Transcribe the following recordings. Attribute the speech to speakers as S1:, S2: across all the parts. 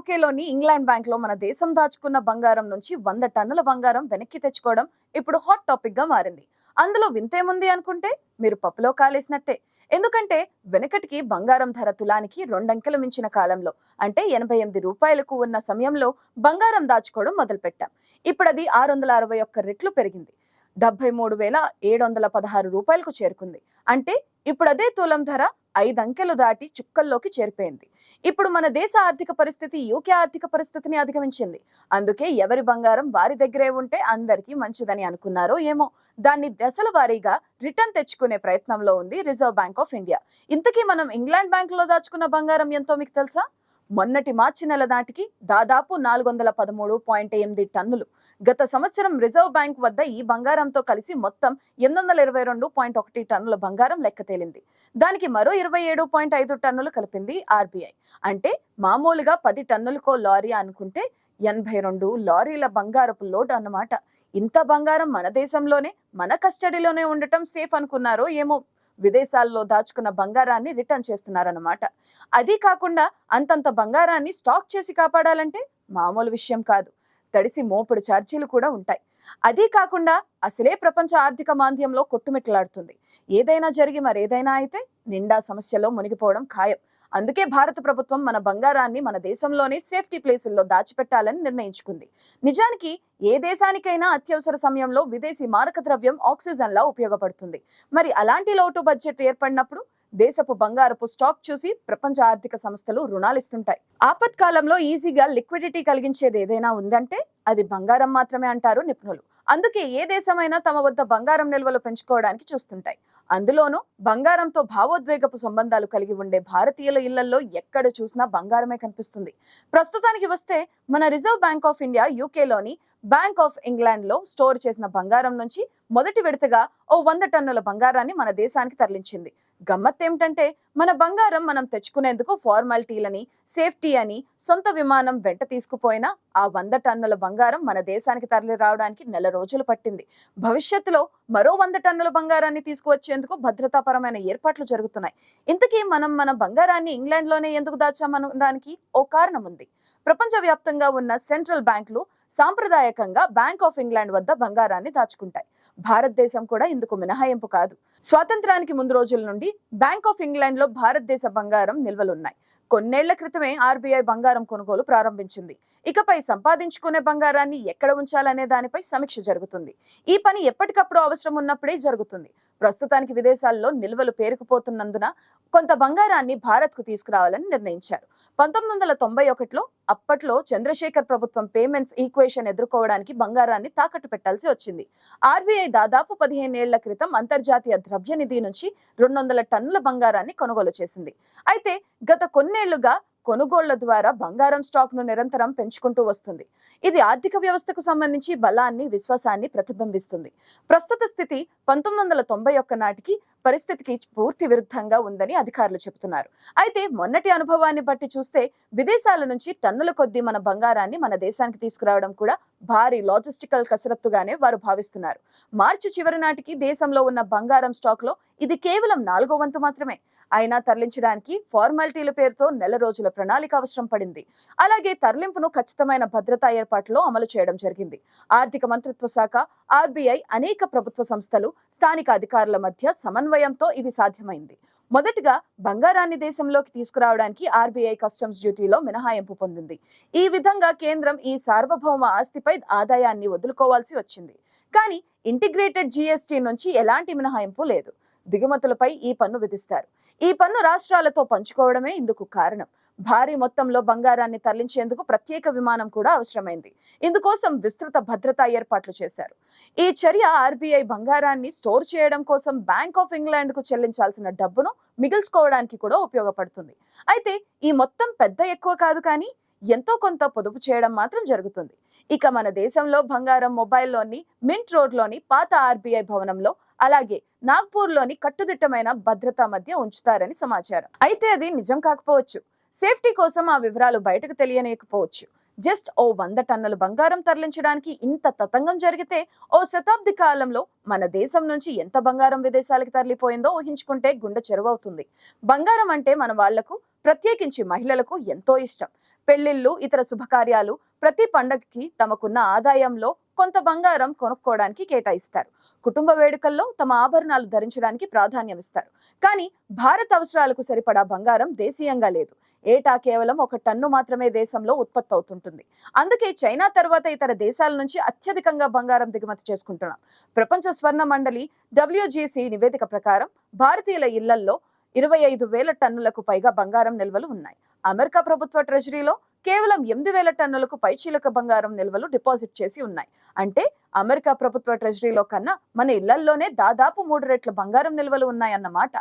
S1: యూకేలోని England బ్యాంక్లో మన దేశం దాచుకున్న బంగారం నుంచి వంద టన్నుల బంగారం వెనక్కి తెచ్చుకోవడం ఇప్పుడు హాట్ టాపిక్గా మారింది. అందులో వింతేముంది అనుకుంటే మీరు పప్పులో కాలేసినట్టే. ఎందుకంటే వెనకటికి బంగారం ధర తులానికి రెండంకెలు మించిన కాలంలో అంటే ఎనభై ఎనిమిది రూపాయలకు ఉన్న సమయంలో బంగారం దాచుకోవడం మొదలుపెట్టాం. ఇప్పుడు అది ఆరు వందల అరవై ఒక్క రెట్లు పెరిగింది. డెబ్బై మూడు వేల ఏడు వందల పదహారు రూపాయలకు చేరుకుంది. అంటే ఇప్పుడు అదే తులం ధర ఐదు అంకెలు దాటి చుక్కల్లోకి చేరిపోయింది. ఇప్పుడు మన దేశ ఆర్థిక పరిస్థితి యూకే ఆర్థిక పరిస్థితిని అధిగమించింది. అందుకే ఎవరి బంగారం వారి దగ్గరే ఉంటే అందరికీ మంచిదని అనుకున్నారో ఏమో. దాన్ని దశల వారీగా రిటర్న్ తెచ్చుకునే ప్రయత్నంలో ఉంది రిజర్వ్ బ్యాంక్ ఆఫ్ ఇండియా. ఇంతకీ మనం ఇంగ్లాండ్ బ్యాంక్లో దాచుకున్న బంగారం ఎంతో మీకు తెలుసా? మొన్నటి మార్చి నెల నాటికి దాదాపు నాలుగు వందల పదమూడు పాయింట్ ఎనిమిది టన్నులు. గత సంవత్సరం రిజర్వ్ బ్యాంక్ వద్ద ఈ బంగారంతో కలిసి మొత్తం ఎనిమిది వందల ఇరవై రెండు పాయింట్ ఒకటి టన్నుల బంగారం లెక్క తేలింది. దానికి మరో ఇరవై ఏడు పాయింట్ ఐదు టన్నులు కలిపింది ఆర్బీఐ. అంటే మామూలుగా పది టన్నులకో లారీ అనుకుంటే ఎనభై రెండు లారీల బంగారపు లోడ్ అన్నమాట. ఇంత బంగారం మన దేశంలోనే మన కస్టడీలోనే ఉండటం సేఫ్ అనుకున్నారో ఏమో. విదేశాల్లో దాచుకున్న బంగారాన్ని రిటర్న్ చేస్తున్నారన్నమాట. అది కాకుండా అంతంత బంగారాన్ని స్టాక్ చేసి కాపాడాలంటే మామూలు విషయం కాదు. తడిసి మోపుడు ఛార్జీలు కూడా ఉంటాయి. అదీ కాకుండా అసలే ప్రపంచ ఆర్థిక మాంద్యంలో కొట్టుమిట్టలాడుతుంది. ఏదైనా జరిగి మరేదైనా అయితే నిండా సమస్యలో మునిగిపోవడం ఖాయం. అందుకే భారత ప్రభుత్వం మన బంగారాన్ని మన దేశంలోనే సేఫ్టీ ప్లేసుల్లో దాచిపెట్టాలని నిర్ణయించుకుంది. నిజానికి ఏ దేశానికైనా అత్యవసర సమయంలో విదేశీ మారక ద్రవ్యం ఆక్సిజన్ లా ఉపయోగపడుతుంది. మరి అలాంటి లోటు బడ్జెట్ ఏర్పడినప్పుడు దేశపు బంగారపు స్టాక్ చూసి ప్రపంచ ఆర్థిక సంస్థలు రుణాలిస్తుంటాయి. ఆపత్కాలంలో ఈజీగా లిక్విడిటీ కలిగించేది ఏదైనా ఉందంటే అది బంగారం మాత్రమే అంటారు నిపుణులు. అందుకే ఏ దేశమైనా తమ వద్ద బంగారం నిల్వలు పెంచుకోవడానికి చూస్తుంటాయి. అందులోనూ బంగారంతో భావోద్వేగపు సంబంధాలు కలిగి ఉండే భారతీయుల ఇళ్ళలో ఎక్కడ చూసినా బంగారమే కనిపిస్తుంది. ప్రస్తుతానికి వస్తే మన రిజర్వ్ బ్యాంక్ ఆఫ్ ఇండియా యూకేలోని బ్యాంక్ ఆఫ్ ఇంగ్లాండ్లో స్టోర్ చేసిన బంగారం నుంచి మొదటి విడతగా ఓ వంద టన్నుల బంగారాన్ని మన దేశానికి తరలించింది. గమ్మత్ ఏమిటంటే మన బంగారం మనం తెచ్చుకునేందుకు ఫార్మాలిటీలని సేఫ్టీ అని సొంత విమానం వెంట తీసుకుపోయినా ఆ వంద టన్నుల బంగారం మన దేశానికి తరలి రావడానికి నెల రోజులు పట్టింది. భవిష్యత్తులో మరో వంద టన్నుల బంగారాన్ని తీసుకువచ్చేందుకు భద్రతాపరమైన ఏర్పాట్లు జరుగుతున్నాయి. ఇంతకీ మనం మన బంగారాన్ని ఇంగ్లాండ్లోనే ఎందుకు దాచామనడానికి ఓ కారణం ఉంది ప్రపంచవ్యాప్తంగా ఉన్న సెంట్రల్ బ్యాంకులు సాంప్రదాయకంగా బ్యాంక్ ఆఫ్ ఇంగ్లాండ్ వద్ద బంగారాన్ని దాచుకుంటాయి. భారతదేశం కూడా ఇందుకు మినహాయింపు కాదు. స్వాతంత్రానికి ముందు రోజుల నుండి బ్యాంక్ ఆఫ్ ఇంగ్లాండ్లో భారతదేశ బంగారం నిల్వలున్నాయి. కొన్నేళ్ళ క్రితమే ఆర్బీఐ బంగారం కొనుగోలు ప్రారంభించింది. ఇకపై సంపాదించుకునే బంగారాన్ని ఎక్కడ ఉంచాలనే దానిపై సమీక్ష జరుగుతుంది. ఈ పని ఎప్పటికప్పుడు అవసరం ఉన్నప్పుడే జరుగుతుంది. ప్రస్తుతానికి విదేశాల్లో నిల్వలు పేరుకుపోతున్నందున కొంత బంగారాన్ని భారత్కు తీసుకురావాలని నిర్ణయించారు. పంతొమ్మిది వందల తొంభై ఒకటిలో అప్పట్లో చంద్రశేఖర్ ప్రభుత్వం పేమెంట్స్ ఈక్వేషన్ ఎదుర్కోవడానికి బంగారాన్ని తాకట్టు పెట్టాల్సి వచ్చింది. ఆర్బీఐ దాదాపు పదిహేనేళ్ళ క్రితం అంతర్జాతీయ ద్రవ్య నిధి నుంచి రెండు వందల టన్నుల బంగారాన్ని కొనుగోలు చేసింది. అయితే గత కొన్నేళ్ళుగా కొనుగోళ్ళ ద్వారా బంగారం స్టాక్ను నిరంతరం పెంచుకుంటూ వస్తుంది. ఇది ఆర్థిక వ్యవస్థకు సంబంధించి బలాన్ని విశ్వాసాన్ని ప్రతిబింబిస్తుంది. ప్రస్తుత స్థితి పంతొమ్మిది వందల తొంభై ఒక్క నాటికి పరిస్థితికి పూర్తి విరుద్ధంగా ఉందని అధికారులు చెబుతున్నారు. అయితే మొన్నటి అనుభవాన్ని బట్టి చూస్తే విదేశాల నుంచి టన్నుల కొద్దీ మన బంగారాన్ని మన దేశానికి తీసుకురావడం కూడా భారీ లాజిస్టికల్ కసరత్తుగానే వారు భావిస్తున్నారు. మార్చి చివరి నాటికి దేశంలో ఉన్న బంగారం స్టాక్లో ఇది కేవలం నాలుగో వంతు మాత్రమే. అయినా తరలించడానికి ఫార్మాలిటీల పేరుతో నెల రోజుల ప్రణాళిక అవసరం పడింది. అలాగే తరలింపును ఖచ్చితమైన భద్రతా ఏర్పాట్లో అమలు చేయడం జరిగింది. ఆర్థిక మంత్రిత్వ శాఖ ఆర్బీఐ అనేక ప్రభుత్వ సంస్థలు స్థానిక అధికారుల మధ్య సమన్వయంతో ఇది సాధ్యమైంది. మొదటగా బంగారాన్ని దేశంలోకి తీసుకురావడానికి ఆర్బీఐ కస్టమ్స్ డ్యూటీలో మినహాయింపు పొందింది. ఈ విధంగా కేంద్రం ఈ సార్వభౌమ ఆస్తిపై ఆదాయాన్ని వదులుకోవాల్సి వచ్చింది. కానీ ఇంటిగ్రేటెడ్ జీఎస్టీ నుంచి ఎలాంటి మినహాయింపు లేదు. దిగుమతులపై ఈ పన్ను విధిస్తారు. ఈ పన్ను రాష్ట్రాలతో పంచుకోవడమే ఇందుకు కారణం. భారీ మొత్తంలో బంగారాన్ని తరలించేందుకు ప్రత్యేక విమానం కూడా అవసరమైంది. ఇందుకోసం విస్తృత భద్రతా ఏర్పాట్లు చేశారు. ఈ చర్య ఆర్బీఐ బంగారాన్ని స్టోర్ చేయడం కోసం బ్యాంక్ ఆఫ్ ఇంగ్లాండ్కు చెల్లించాల్సిన డబ్బును మిగిల్చుకోవడానికి కూడా ఉపయోగపడుతుంది. అయితే ఈ మొత్తం పెద్ద ఎక్కువ కాదు కానీ ఎంతో కొంత పొదుపు చేయడం మాత్రం జరుగుతుంది. ఇక మన దేశంలో బంగారం మొబైల్లోని మింట్ రోడ్లోని పాత ఆర్బీఐ భవనంలో అలాగే నాగ్పూర్లోని కట్టుదిట్టమైన భద్రత మధ్య ఉంచుతారని సమాచారం. అయితే అది నిజం కాకపోవచ్చు. సేఫ్టీ కోసం ఆ వివరాలు బయటకు తెలియనేకపోవచ్చు. జస్ట్ ఓ వంద టన్నుల బంగారం తరలించడానికి ఇంత తతంగం జరిగితే ఓ శతాబ్ది కాలంలో మన దేశం నుంచి ఎంత బంగారం విదేశాలకు తరలిపోయిందో ఊహించుకుంటే గుండె చెరువవుతుంది. బంగారం అంటే మన వాళ్ళకు ప్రత్యేకించి మహిళలకు ఎంతో ఇష్టం. పెళ్ళిళ్ళు ఇతర శుభకార్యాలు ప్రతి పండగకి తమకున్న ఆదాయంలో కొంత బంగారం కొనుక్కోవడానికి కేటాయిస్తారు. కుటుంబ వేడుకల్లో తమ ఆభరణాలు ధరించడానికి ప్రాధాన్యం ఇస్తారు. కానీ భారత అవసరాలకు సరిపడా బంగారం దేశీయంగా లేదు. ఏటా కేవలం ఒక టన్ను మాత్రమే దేశంలో ఉత్పత్తి అవుతుంటుంది. అందుకే చైనా తర్వాత ఇతర దేశాల నుంచి అత్యధికంగా బంగారం దిగుమతి చేసుకుంటున్నాం. ప్రపంచ స్వర్ణ మండలి డబ్ల్యూజీసీ నివేదిక ప్రకారం భారతీయుల ఇళ్ళల్లో ఇరవై ఐదు వేల టన్నులకు పైగా బంగారం నిల్వలు ఉన్నాయి. అమెరికా ప్రభుత్వ ట్రెజరీలో కేవలం ఎనిమిది వేల టన్నులకు పైచీలక బంగారం నిల్వలు డిపాజిట్ చేసి ఉన్నాయి. అంటే అమెరికా ప్రభుత్వ ట్రెజరీలో కన్నా మన ఇళ్ళల్లోనే దాదాపు మూడు రెట్ల బంగారం నిల్వలు ఉన్నాయన్నమాట.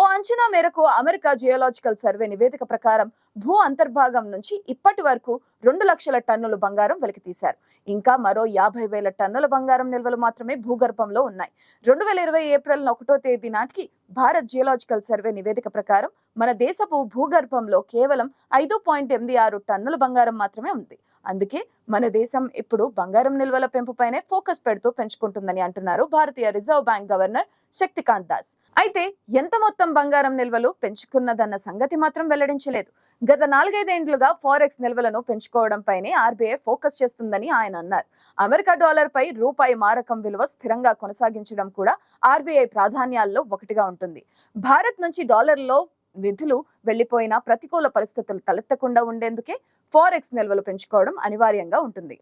S1: ఓ అంచనా మేరకు అమెరికా జియోలాజికల్ సర్వే నివేదిక ప్రకారం భూ అంతర్భాగం నుంచి ఇప్పటి వరకు రెండు లక్షల టన్నుల బంగారం వెలికితీశారు. ఇంకా మరో యాభై వేల టన్నుల బంగారం నిల్వలు మాత్రమే భూగర్భంలో ఉన్నాయి. రెండు వేల ఇరవై ఏప్రిల్ ఒకటో తేదీ నాటికి భారత్ జియోలాజికల్ సర్వే నివేదిక ప్రకారం మన దేశపు భూగర్భంలో కేవలం ఐదు పాయింట్ ఎనిమిది ఆరు టన్నుల బంగారం మాత్రమే ఉంది. అందుకే మన దేశం ఇప్పుడు బంగారం నిల్వల పెంపుపైనే ఫోకస్ పెడుతూ పెంచుకుంటుందని అంటున్నారు భారతీయ reserve bank governor Shaktikanta Das. అయితే ఎంత మొత్తం బంగారం నిల్వలు పెంచుకున్నదన్న సంగతి మాత్రం వెల్లడించలేదు. గత నాలుగైదేండ్లుగా ఫారెక్స్ నిల్వలను పెంచుకోవడంపైనే ఆర్బీఐ ఫోకస్ చేస్తుందని ఆయన అన్నారు. అమెరికా డాలర్ పై రూపాయి మారకం విలువ స్థిరంగా కొనసాగించడం కూడా ఆర్బీఐ ప్రాధాన్యాల్లో ఒకటిగా ఉంటుంది. భారత్ నుంచి డాలర్లో నిధులు వెళ్ళిపోయిన ప్రతికూల పరిస్థితులు తలెత్తకుండా ఉండేందుకే ఫారెక్స్ నిల్వలు పెంచుకోవడం అనివార్యంగా ఉంటుంది.